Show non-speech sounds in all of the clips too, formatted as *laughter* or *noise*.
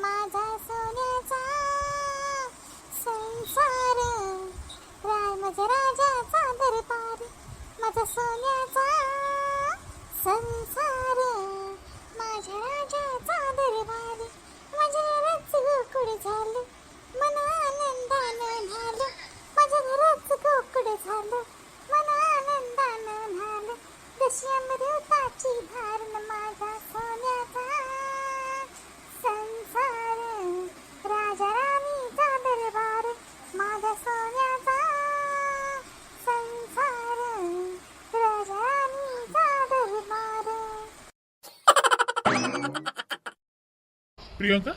माझा सोन्याचा संसार राय माझ्या राजाचा दरबार. माझा सोन्याचा संसार माझ्या राजाचा दरबार. माझ्या घरात कुड झालं मन आनंदानं प्रियंका?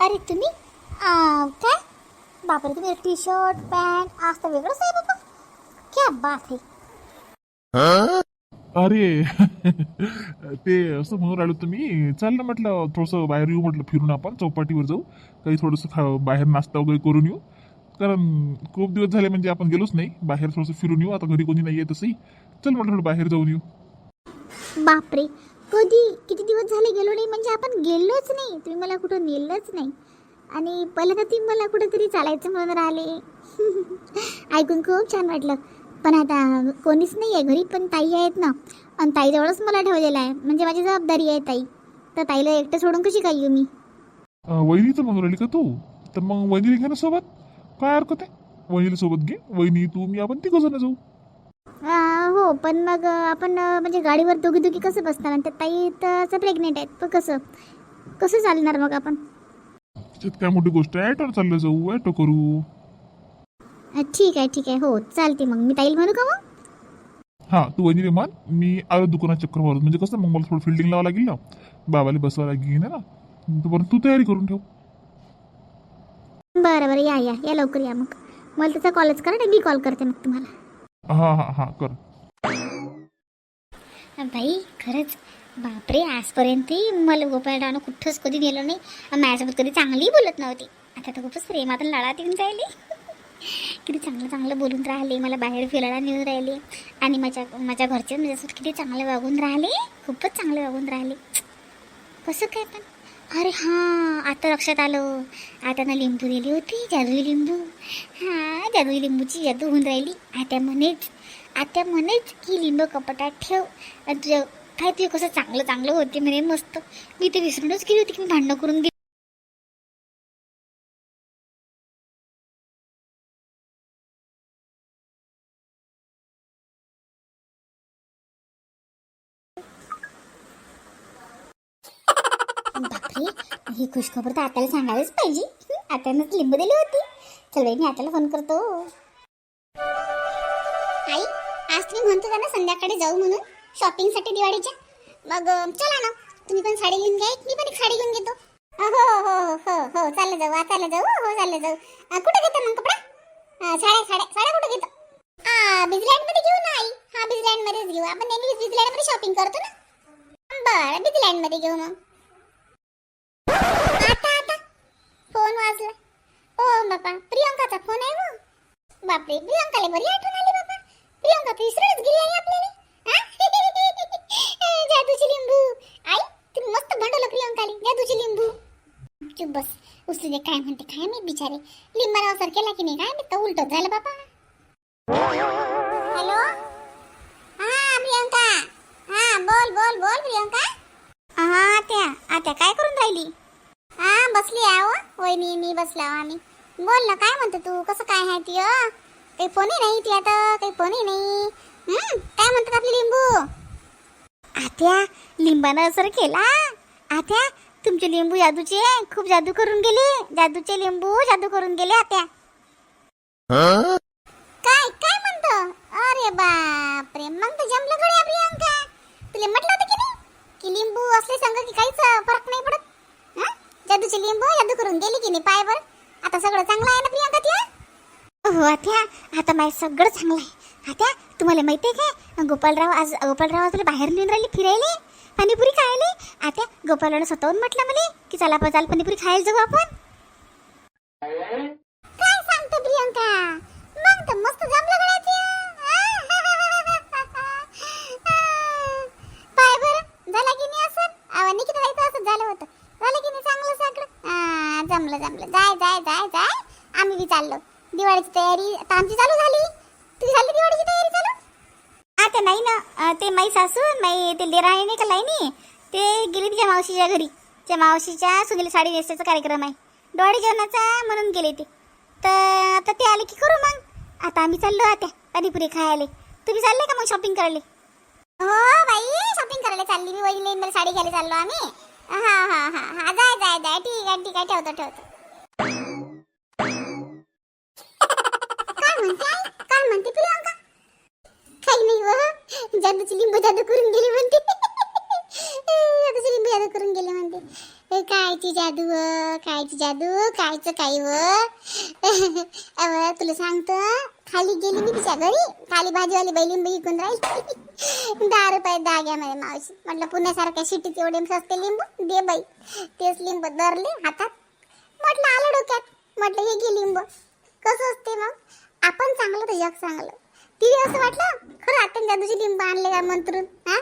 अरे तुम्ही आ, काय? बापरे तुम्ही टी शर्ट पॅन्ट आज तर वेगळंच आहे बाबा. क्या बात आहे. अरे *laughs* ते असं म्हणून राहिलो तुम्ही. चाल ना म्हटलं थोडंसं बाहेर येऊ म्हटलं फिरून आपण चौपाटीवर जाऊ. काही थोडंसं खा बाहेर नाश्ता वगैरे करून येऊ. कारण खूप दिवस झाले म्हणजे आपण गेलोच नाही. बाहेर थोडंसं फिरून येऊ. आता घरी कोणी नाही आहे तसंही. चल म्हटलं थोडं बाहेर जाऊन येऊ. बापरे कधी किती दिवस झाले गेलो नाही म्हणजे आपण गेलोच नाही. तुम्ही मला कुठं नेलंच नाही. आणि पहिल्यांदा तुम्ही मला कुठंतरी चालायचं म्हणून राहिले. *laughs* ऐकून खूप छान वाटलं. पण आता कोणीच नाही आहे घरी पण ताई आहेत ना. आणि ताईजवळच मला ठेवलेलं आहे. म्हणजे माझी जबाबदारी आहे ताई. तर ताईला एकटं सोडून कशी काय येऊ मी? वहिनी वहिनीचं म्हणून राहिली का तू? तर मग वहिनी घे ना सोबत. काय हरकत आहे? वहिनीला सोबत घे. वहिनी तू मी आपण तिघ जण जाऊ. हो पण मग आपण म्हणजे गाडीवर दोघी दोघी कसं बसणार? आणि त्या ताई तर प्रेग्नेंट आहेत. पण कसं? कसं चालणार मग आपण? त्यात काय मोठी गोष्ट आहे. ॲटोवर चाललं जाऊ. ॲटो करू. ठीक आहे ठीक आहे. हो चालते मग. मी ताईल म्हणू का मग? हा तू वहिनीले मान मी आलो दुकानात चक्कर मारून. म्हणजे कसं मग मला थोडं फिल्डिंग लावावं लागेल ना? बाबाला बसवावं लागेल ना? तोपर्यंत तू तयारी करून ठेव. बरं बरं. या या. या लवकर या मग. मला त्याचा कॉलच करा मी कॉल करते मग तुम्हाला. हा हा हा. कर. बाई खरंच. बापरे आजपर्यंतही मला गोपाळरावनं कुठंच कधी गेलो नाही. माझ्यासोबत कधी चांगली बोलत नव्हती. आता तर खूपच प्रेमातून आणि लाडात येऊन राहिली. किती चांगलं चांगलं बोलून राहिले मला बाहेर फिरायला नेऊन राहिले. आणि माझ्या माझ्या घरचे माझ्यासोबत किती चांगलं वागून राहिले. खूपच चांगले वागून राहिले. कसं काय पण? अरे हां आता लक्षात आलं. आता ना लिंबू दिली होती जादुई लिंबू. हां जादुई लिंबूची जादू होऊन राहिली. आता म्हणेच आता म्हणेच की लिंब कपाटात ठेव. आणि तुझ्या काय तुझे कसं चांगलं चांगलं होते म्हणे मस्त. मी ते विसरूनच गेली होती की मी भांडणं करून गेली. बापरे ही खुशखबर तर आताला सांगायलाच पाहिजे. आत्यानंच लिंब दिली होती. चल मी आताला फोन करतो. आई आज तुम्ही म्हणतो ना संध्याकाळी जाऊ म्हणून? शॉपिंगसाठी दिवाळीच्या? मग चला ना. तुम्ही पण साडी घेऊन घ्या मी पण एक साडी घेऊन घेतो. हो, हो हो हो हो चाललं जाऊ आ, चाललं जाऊ हो चाललं जाऊ. कुठे कुठं मग कपडा? साड्या साड्या साड्या कुठं घेतो? बिझलँडमध्ये घेऊ ना आई. हा बिझलँड मध्येच घेऊ. आपण नेहमी बिझलँडमध्ये शॉपिंग करतो ना. बरं बिझलँडमध्ये घेऊ मग. आता आता. फोन वाजला. ओ बापा प्रियंकाचा फोन आहे हो बापरे प्रियंकाला बरी आठवण आली बाबा प्रियंका तर इसरच गेली आहे आपल्याला. *laughs* जादूची लिंबू. आई तुम्ही मस्त भांडवलं प्रियंकाले. जादूची लिंबू. चुप बस. उसू दे काय म्हणते काय मी बिचारे. लिंबाला असर केला की नाही काय मी तर उलट झालं बाबा हॅलो? हा प्रियंका. हा बोल बोल बोल प्रियंका. हा आत्या. आत्या काय करून राहिली? हा बसली आहे हो. वहिनी मी बसला आम्ही. बोल ना काय म्हणतो तू? कसं काय आहे ती अ? काही फोनही नाही ती आता काही फोनही नाही. हं, काय म्हणतात आपली लिंबू? आत्या लिंबानं असर केला? आत्या तुमचे लिंबू जादूचे खूप जादू करून गेले. जादूचे लिंबू जादू करून गेले आत्या. काय काय म्हणतो? अरे बापरे मग तर जमलं गडी आपली अंका तुला म्हटलं होतं की नाही की लिंबू असले सांग की काहीच फरक नाही पडत? हं? जादूचे लिंबू जादू करून गेली की नाही पाय बरं आता सगळं चांगलं आहे ना प्रियंका ती हो? आत्या आता माझं सगळं चांगलं आहे. आत्या तुम्हाला माहिती आहे काय? गोपालराव आज गोपालराव आज तुला बाहेर नेऊन राहिली फिरायले? पाणीपुरी खायले? आत्या गोपालराव स्वतःहून म्हटलं मला की चला आपण चाल पाणीपुरी खायला जाऊ आपण. काय सांगतो प्रियंका? चाललो. दिवाळीची तयारी आता आमची चालू झाली. तुझी झाली दिवाळीची तयारी चालू? आता नाही ना. ते माई सासू माई ते लेराणी नाही का लाईनी? ते गेली तिच्या मावशीच्या घरी. त्या मावशीच्या सुनील साडी नेसण्याचा कार्यक्रम आहे. डोळे जेवणाचा म्हणून गेले ते. तर आता ते आले की करू मग. आता आम्ही चाललो आता पाणीपुरी खायला. तुम्ही चालले का मग शॉपिंग करायला? हो बाई शॉपिंग करायला चालली मी. वहिनी साडी घ्यायला चाललो आम्ही. हा हा हा हा. जाय जाय जाय ठीक आहे ठीक आहे. ठेवतो ठेवतो काय म्हणते आई? काय म्हणते प्रियांका काही नाही व जादूची लिंबू जादू करून गेली म्हणते. आता लिंबू जादू करून गेले म्हणते. कायची जादू व कायची जादू कायचं काय व. अव तुला सांगतो खाली गेली मी तिच्या घरी. खाली भाजीवाली बाई लिंबू विकून राहील. दहा रुपये दहा घ्या माझ्या मावशी. म्हटलं पुण्यासारख्या शिटीत एवढे सस्ते लिंबू? दे बाई. तेच लिंबू धरले हातात. म्हटलं आलं डोक्यात. म्हटलं हे घे लिंबू. कसं असते मग? आपण चांगलं तर जग चांगलं. तिने असं वाटलं? खरं आता जादूची लिंब आणले का मंत्रून? हा?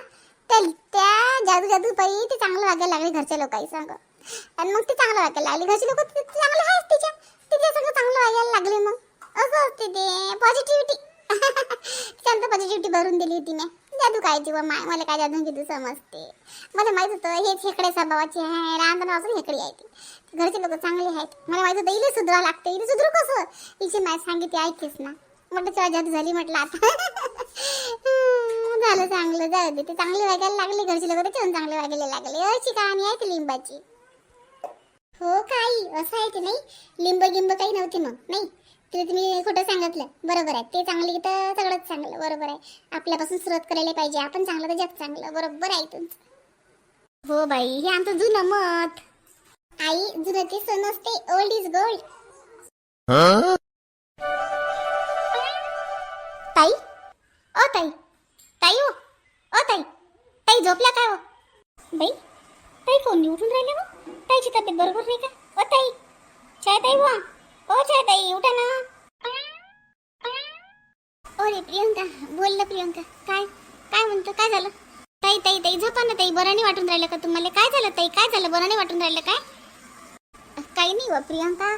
त्या त्या जादू जादू बाई ते चांगलं वागायला लागले घरच्या लोकांनी सांग. आणि मग ते चांगलं वागायला लागले. घरचे लोक चांगले आहेत तिच्या. तिच्या सगळं चांगलं वागायला लागले मग. असं असते ते. पॉझिटिव्हिटी शांत पॉझिटिव्हिटी भरून दिली होती मी जादू काय ती माय मला काय जादू किती समजते? मला माहीत होतं हेच हेकडे स्वभावाचे आहे. रांधणं असून हेकडे आहे ती. घरचे लोक चांगले आहेत. मला माहीत होतं इले सुधरावं लागते. इले सुधरू कसं? हिची माय सांगितली ऐकेस ना. म्हटलं तेव्हा झाली म्हटलं आता. झालं चांगलं जाऊ दे. ते चांगले वागायला लागले घरचे लोक त्याच्याहून चांगले वागायला लागले. अशी कहाणी आहे ती लिंबाची. हो काही असं आहे ते नाही? लिंब गिंब काही नव्हते मग नाही? ते तुम्ही खोटं सांगितलं. बरोबर आहे. ते चांगले तर सगळंच चांगलं बरोबर आहे. आपल्यापासून सुरुवात करायला पाहिजे. आपण चांगलं तर जास्त चांगलं बरोबर आहे तुमचं हो बाई हे आमचं जुनं मत. आई जुनं ते सण असते ओल्ड इज गोल्ड ताई? ओ ताई. ताई हो. ओ ताई. ताई झोपल्या काय हो? बाई ताई कोण उठून राहिले हो. ताईची तब्येत बरोबर नाही का? ओ ताई. चाय ताई वा ओ चाय ताई उठा ना. अरे प्रियंका बोल ना प्रियंका. काय? काय म्हणतो? काय झालं? ताई ताई ताई झोपा ना ताई. बरं नाही वाटून राहिलं का तुम्हाला? काय झालं ताई? काय झालं? बरं नाही वाटून राहिलं काय? काही नाही व प्रियंका.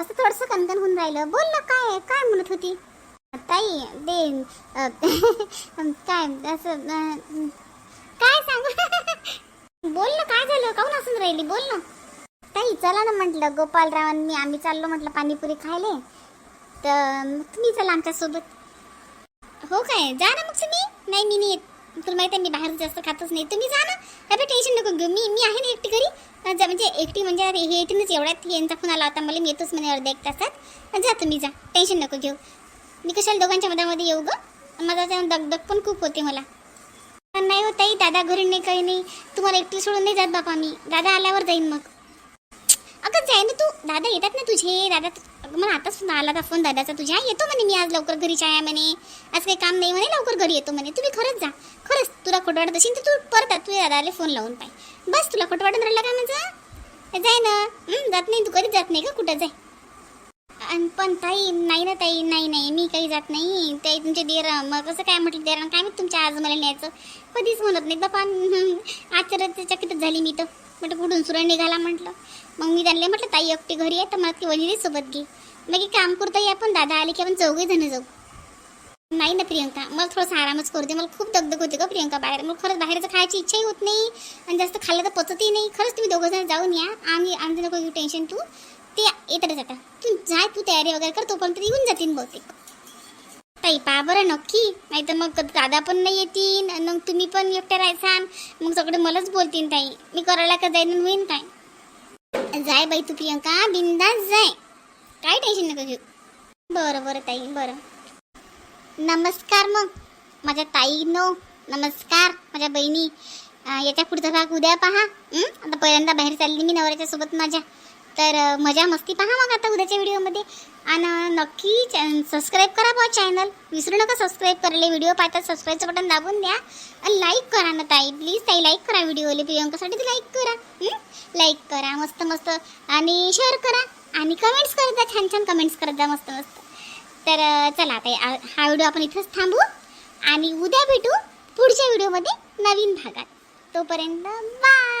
असं थोडंसं कणकण होऊन राहिलं. बोल ना काय काय म्हणत होती? ताई ते. काय असं काय सांगू? बोल ना काय झालं? काहून असून राहिली? बोल ना. ताई चला ना म्हटलं गोपालरावांनी मी आम्ही चाललो म्हटलं पाणीपुरी खायले. तर मग तुम्ही चला आमच्यासोबत. हो काय? जा ना मग तुम्ही. नाही मी नाही येत. तुला माहिती आहे मी बाहेर जास्त खातच नाही. तुम्ही जा ना. काही टेन्शन नको घेऊ. मी मी आहे ना एकटी घरी. जा म्हणजे एकटी म्हणजे हे येतीनच एवढ्यात. यांचा फोन आला होता. मला मी येतोच म्हणे अर्ध्या एक तासात. जा तुम्ही जा. टेन्शन नको घेऊ. मी कशाला दोघांच्या मधामध्ये येऊ ग? माझा त्या दगदग पण खूप होते मला. पण नाही हो ताई दादा घरी नाही काही नाही. तुम्हाला एकटी सोडून नाही जात बापा मी. दादा आल्यावर जाईन मग. अगं जाय ना तू दादा येतात ना तुझे? दादा मला आताच फोन आला होता फोन दादाचा तुझ्या. येतो म्हणे मी आज लवकर घरी आहे म्हणे. आज काही काम नाही म्हणे लवकर घरी येतो म्हणे. तुम्ही खरंच जा. खरंच तुला खोटं वाटत असेल तर तू परत आ, तुझ्या दादाला फोन लावून पाय. बस तुला खोटं वाटून राहिलं का माझं? जाय ना. जात नाही तू कधीच जात नाही का कुठं जाय? आणि पण ताई नाही ना ताई नाही नाही मी काही जात नाही. ताई तुमचे देर मग कसं काय म्हटलं देर काय मी तुमच्या आज मला न्यायचं? कधीच म्हणत नाही बापा. *laughs* आश्चर्यचकितच झाली मी तर. म्हटलं कुठून सुरण निघाला म्हटलं. मग मी त्यांना म्हटलं ताई एकटी घरी आहे तर मला ती वहिनी सोबत घे. मग काम करता आपण दादा आले की आपण चौघे जण जाऊ. नाही ना प्रियंका मला थोडासा आरामच करू दे. मला खूप दगदग होते का प्रियंका बाहेर. मग खरंच बाहेरचं खायची इच्छाही होत नाही आणि जास्त खाल्लं तर पचतही नाही. खरंच तुम्ही दोघं जण जाऊन या. आम्ही आमचं नको घेऊ टेन्शन तू ते येतातच आता तू जाय तू तयारी वगैरे कर तोपर्यंत येऊन जातील बहुतेक. ताई पा बरं नक्की. नाही तर मग दादा पण नाही येतील मग तुम्ही पण एकट्या राहायसान मग सगळे मलाच बोलतील ताई. मी करायला का जाईन होईन काय? जाय बाई तू प्रियंका. बिंदास जाय. काय टेन्शन नका घेऊ. बरं बरं ताई बरं. नमस्कार मग. माझ्या ताई नो नमस्कार. माझ्या बहिणी. याच्या पुढचा भाग उद्या पहा. आता पहिल्यांदा बाहेर चालली मी नवऱ्याच्या सोबत माझ्या. तर मजा मस्ती पहा मग आता उद्याच्या व्हिडिओमध्ये. आणि नक्की सबस्क्राईब करा बा चॅनल विसरू नका सबस्क्राईब करायला. व्हिडिओ पाहतात सबस्क्राईबचं बटन दाबून द्या. आणि लाईक करा ना ताई. प्लीज ताई लाईक करा व्हिडिओले. प्रियंकासाठी तर लाईक करा. लाईक करा. मस्त मस्त. आणि शेअर करा. आणि कमेंट्स करत जा. छान छान कमेंट्स करत जा. मस्त मस्त. तर चला आता हा व्हिडिओ आपण इथंच थांबू. आणि उद्या भेटू पुढच्या व्हिडिओमध्ये नवीन भागात. तोपर्यंत बाय